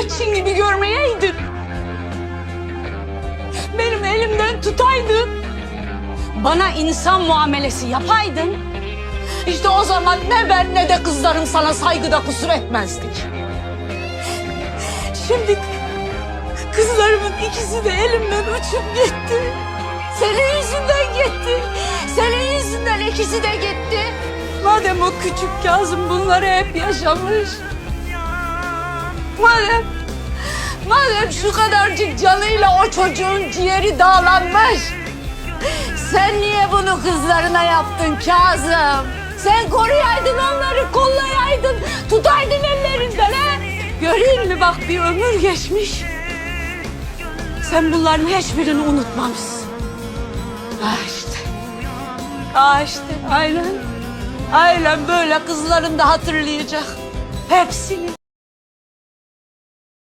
Mehmetçin gibi görmeyeydin. Benim elimden tutaydın. Bana insan muamelesi yapaydın. İşte o zaman ne ben ne de kızlarım sana saygıda kusur etmezdik. Şimdi kızlarımın ikisi de elimden uçup gitti. Senin yüzünden gitti. Senin yüzünden ikisi de gitti. Madem o küçük Kazım bunları hep yaşamış. Madem, madem şu kadarcık canıyla o çocuğun ciğeri dağlanmış. Sen niye bunu kızlarına yaptın Kazım? Sen koruyaydın onları, kollayaydın, tutaydın ellerinden ha? Göreyim mi bak bir ömür geçmiş. Sen bunların hiçbirini unutmamışsın. Ha işte. Ha işte aynen. Aynen böyle kızların da hatırlayacak. Hepsini.